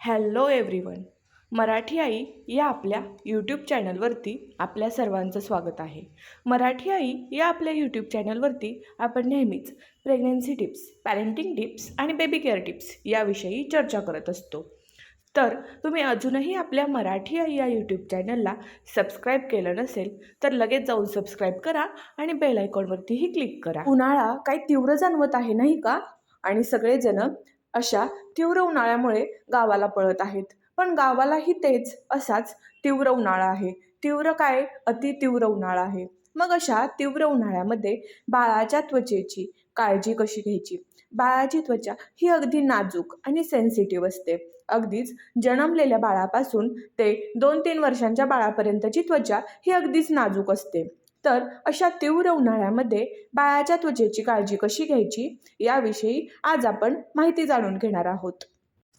Hello everyone. Marathi आई या आपल्या YouTube चॅनलवरती आपल्या सर्वांचं स्वागत आहे. मराठी आई या आपल्या यूट्यूब चॅनलवरती आपण नेहमीच प्रेग्नन्सी टिप्स पॅरेंटिंग टिप्स आणि बेबी केअर टिप्स याविषयी चर्चा करत असतो. तर तुम्ही अजूनही आपल्या मराठी आई या यूट्यूब चॅनलला सबस्क्राईब केलं नसेल तर लगेच जाऊन सबस्क्राईब करा आणि बेल आयकॉनवरतीही क्लिक करा. उन्हाळा काही तीव्र जाणवत आहे नाही का? आणि सगळेजण अशा तीव्र उन्हाळ्यामुळे गावाला पळत आहेत. पण गावालाही तेच असाच तीव्र उन्हाळा आहे. तीव्र काय? अति तीव्र उन्हाळा आहे. मग अशा तीव्र उन्हाळ्यामध्ये बाळाच्या त्वचेची काळजी कशी घ्यायची? बाळाची त्वचा ही अगदी नाजूक आणि सेन्सिटिव्ह असते. अगदीच जन्मलेल्या बाळापासून ते दोन तीन वर्षांच्या बाळापर्यंतची त्वचा ही अगदीच नाजूक असते. तर अशा तीव्र उन्हाळ्यामध्ये बाळाच्या त्वचेची काळजी कशी घ्यायची याविषयी आज आपण माहिती जाणून घेणार आहोत.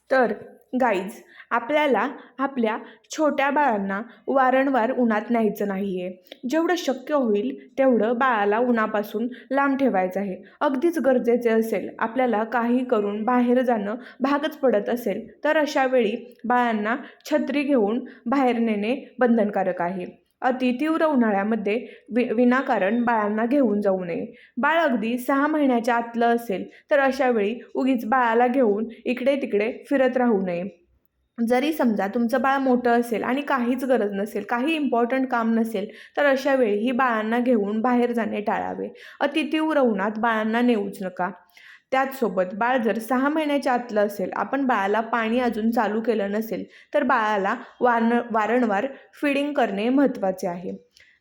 तर गाईज आपल्याला आपल्या छोट्या बाळांना वारंवार उन्हात न्यायचं नाही आहे जेवढं शक्य होईल तेवढं बाळाला उन्हापासून लांब ठेवायचं आहे. अगदीच गरजेचे असेल आपल्याला काही करून बाहेर जाणं भागच पडत असेल तर अशा वेळी बाळांना छत्री घेऊन बाहेर नेणे बंधनकारक आहे. अति तीव्र उन्हाळ्यामध्ये वि विनाकारण बाळांना घेऊन जाऊ नये. बाळ अगदी सहा महिन्याच्या आतलं असेल तर अशावेळी उगीच बाळाला घेऊन इकडे तिकडे फिरत राहू नये. जरी समजा तुमचं बाळ मोठं असेल आणि काहीच गरज नसेल काही इम्पॉर्टंट काम नसेल तर अशा वेळी ही बाळांना घेऊन बाहेर जाणे टाळावे. अतितीव्र उन्हात बाळांना नेऊच नका. त्याचसोबत बाळ जर सहा महिन्याच्या आतलं असेल आपण बाळाला पाणी अजून चालू केलं नसेल तर बाळाला वारण वारंवार फिडिंग करणे महत्त्वाचे आहे.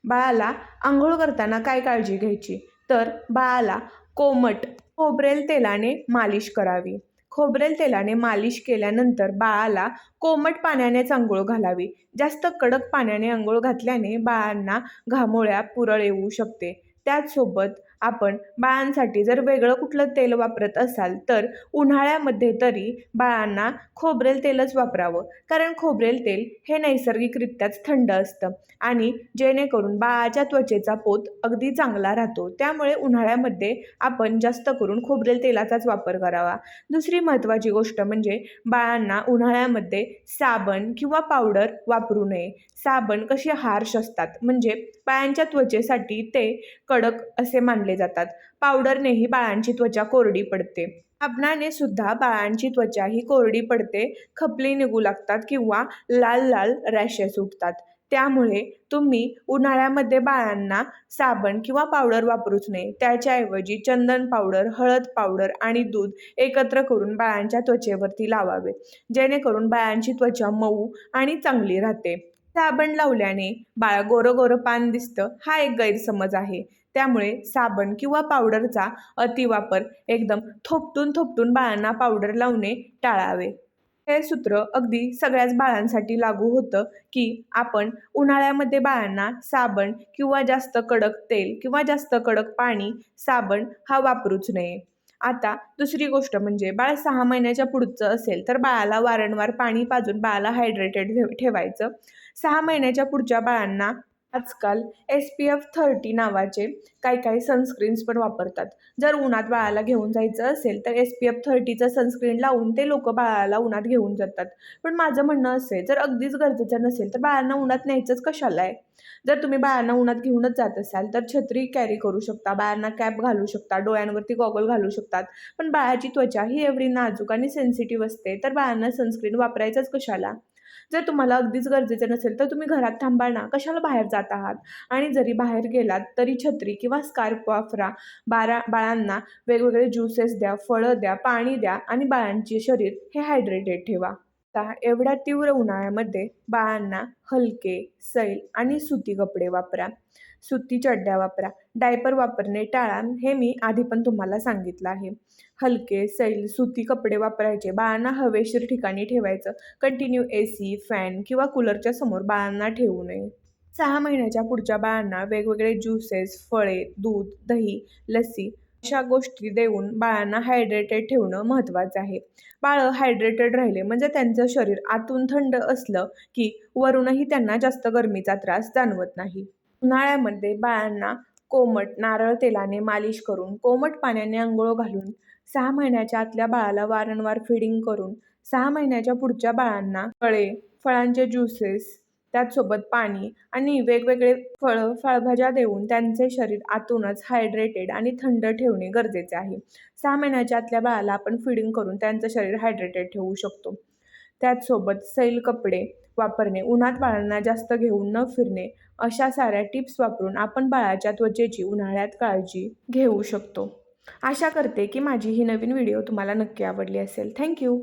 बाळाला आंघोळ करताना काय काळजी घ्यायची? तर बाळाला कोमट खोबरेल तेलाने मालिश करावी. खोबरेल तेलाने मालिश केल्यानंतर बाळाला कोमट पाण्यानेच आंघोळ घालावी. जास्त कडक पाण्याने आंघोळ घातल्याने बाळांना घामोळ्या पुरळ येऊ शकते. त्याचसोबत आपण बाळांसाठी जर वेगळं कुठलं तेल वापरत असाल तर उन्हाळ्यामध्ये तरी बाळांना खोबरेल तेलच वापरावं. कारण खोबरेल तेल हे नैसर्गिकरित्याच थंड असतं आणि जेणेकरून बाळाच्या त्वचेचा पोत अगदी चांगला राहतो. त्यामुळे उन्हाळ्यामध्ये आपण जास्त करून खोबरेल तेलाचाच वापर करावा. दुसरी महत्त्वाची गोष्ट म्हणजे बाळांना उन्हाळ्यामध्ये साबण किंवा पावडर वापरू नये. साबण कसे हार्श असतात म्हणजे बाळांच्या त्वचेसाठी ते कडक असे मानले जातात. पावडरनेही बाळांची त्वचा कोरडी पडते. साबणाने सुद्धा बाळांची त्वचा ही कोरडी पडते. खपली निघू लागतात किंवा लाल लाल रॅशेस उठतात. त्यामुळे तुम्ही उन्हाळ्यामध्ये बाळांना साबण किंवा पावडर वापरूच नये. त्याच्याऐवजी चंदन पावडर हळद पावडर आणि दूध एकत्र करून बाळांच्या त्वचेवरती लावावे. जेणेकरून बाळांची त्वचा मऊ आणि चांगली राहते. साबण लावल्याने बाळ गोरं गोरं पान दिसतं हा एक गैरसमज आहे. त्यामुळे साबण किंवा पावडरचा अतिवापर एकदम थोपटून थोपटून बाळांना पावडर लावणे टाळावे. हे सूत्र अगदी सगळ्याच बाळांसाठी लागू होतं की आपण उन्हाळ्यामध्ये बाळांना साबण किंवा जास्त कडक तेल किंवा जास्त कडक पाणी साबण हा वापरूच नये. आता दुसरी गोष्ट म्हणजे बाळ सहा महिन्याच्या पुढचं असेल तर बाळाला वारंवार पाणी पाजून बाळाला हायड्रेटेड ठेव ठेवायचं. सहा महिन्याच्या पुढच्या बाळांना आजकाल एस पी एफ थर्टी नावाचे काही काही सनस्क्रीन्स पण वापरतात. जर उन्हात बाळाला घेऊन जायचं असेल तर एस पी एफ थर्टीचं सनस्क्रीन लावून ते लोक बाळाला उन्हात घेऊन जातात. पण माझं म्हणणं असं आहे जर अगदीच गरजेचं नसेल तर बाळांना उन्हात न्यायचंच कशाला आहे? जर तुम्ही बाळांना उन्हात घेऊनच जात असाल तर छत्री कॅरी करू शकता बाळांना कॅप घालू शकता डोळ्यांवरती गॉगल घालू शकतात. पण बाळाची त्वचा ही एवढी नाजूक आणि सेन्सिटिव्ह असते तर बाळांना सनस्क्रीन वापरायचंच कशाला? जर तुम्हाला अगदीच गरजेचं नसेल तर तुम्ही घरात थांबाना कशाला बाहेर जात आहात? आणि जरी बाहेर गेलात तरी छत्री किंवा स्कार्फ वापरा. बाळा बाळांना वेगवेगळे ज्युसेस द्या फळं द्या पाणी द्या आणि बाळांचे शरीर हे हायड्रेटेड ठेवा. आता एवढ्या तीव्र उन्हाळ्यामध्ये बाळांना हलके सैल आणि सुती कपडे वापरा. सुती चड्ड्या वापरा. डायपर वापरणे टाळा हे मी आधी पण तुम्हाला सांगितलं आहे. हलके सैल सुती कपडे वापरायचे. बाळांना हवेशीर ठिकाणी ठेवायचं. कंटिन्यू ए सी फॅन किंवा कूलरच्या समोर बाळांना ठेवू नये. सहा महिन्याच्या पुढच्या बाळांना वेगवेगळे ज्युसेस फळे दूध दही लस्सी अशा गोष्टी देऊन बाळांना हायड्रेटेड ठेवणं महत्त्वाचं आहे. बाळं हायड्रेटेड राहिले म्हणजे त्यांचं शरीर आतून थंड असलं की वरूनही त्यांना जास्त गरमीचा त्रास जाणवत नाही. उन्हाळ्यामध्ये बाळांना कोमट नारळ तेलाने मालिश करून कोमट पाण्याने आंघोळ घालून सहा महिन्याच्या आतल्या बाळाला वारंवार फिडिंग करून सहा महिन्याच्या पुढच्या बाळांना फळे फळांचे ज्युसेस त्याचसोबत पाणी आणि वेगवेगळे फळं फळभाज्या देऊन त्यांचे शरीर आतूनच हायड्रेटेड आणि थंड ठेवणे गरजेचे आहे. सहा महिन्याच्या आतल्या बाळाला आपण फिडिंग करून त्यांचं शरीर हायड्रेटेड ठेवू शकतो. त्याचसोबत सैल कपडे वापरणे उन्हात बाळांना जास्त घेऊन न फिरणे अशा साऱ्या टिप्स वापरून आपण बाळाच्या त्वचेची उन्हाळ्यात काळजी घेऊ शकतो. आशा करते की माझी ही नवीन व्हिडिओ तुम्हाला नक्की आवडली असेल. थँक्यू!